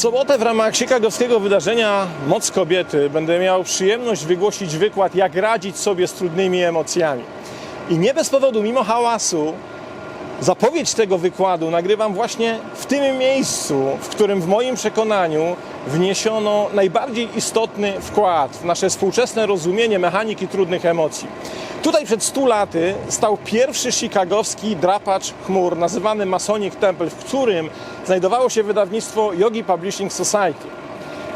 sobotę w ramach chicagowskiego wydarzenia Moc Kobiety będę miał przyjemność wygłosić wykład, jak radzić sobie z trudnymi emocjami. I nie bez powodu, mimo hałasu, zapowiedź tego wykładu nagrywam właśnie w tym miejscu, w którym w moim przekonaniu wniesiono najbardziej istotny wkład w nasze współczesne rozumienie mechaniki trudnych emocji. Tutaj przed 100 laty stał pierwszy chicagowski drapacz chmur, nazywany Masonic Temple, w którym znajdowało się wydawnictwo Yogi Publishing Society.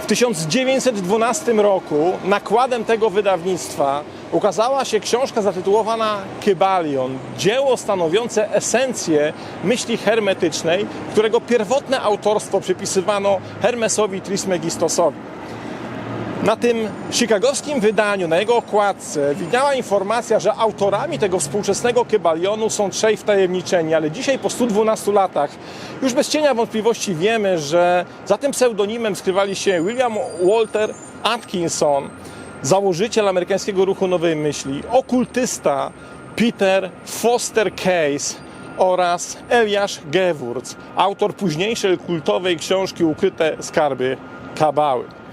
W 1912 roku nakładem tego wydawnictwa ukazała się książka zatytułowana Kybalion, dzieło stanowiące esencję myśli hermetycznej, którego pierwotne autorstwo przypisywano Hermesowi Trismegistosowi. Na tym chicagowskim wydaniu, na jego okładce, widniała informacja, że autorami tego współczesnego kybalionu są trzej wtajemniczeni, ale dzisiaj po 112 latach już bez cienia wątpliwości wiemy, że za tym pseudonimem skrywali się William Walter Atkinson, założyciel amerykańskiego ruchu nowej myśli, okultysta Peter Foster Case oraz Eliasz Gewurz, autor późniejszej kultowej książki Ukryte skarby Kabały.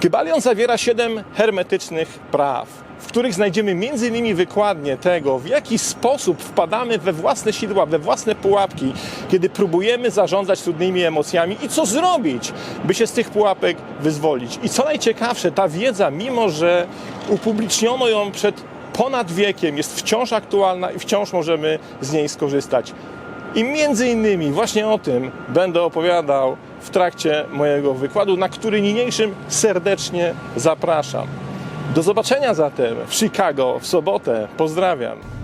Kybalion zawiera siedem hermetycznych praw, w których znajdziemy m.in. wykładnię tego, w jaki sposób wpadamy we własne sidła, we własne pułapki, kiedy próbujemy zarządzać trudnymi emocjami i co zrobić, by się z tych pułapek wyzwolić. I co najciekawsze, ta wiedza, mimo że upubliczniono ją przed ponad wiekiem, jest wciąż aktualna i wciąż możemy z niej skorzystać. I między innymi właśnie o tym będę opowiadał w trakcie mojego wykładu, na który niniejszym serdecznie zapraszam. Do zobaczenia zatem w Chicago w sobotę. Pozdrawiam.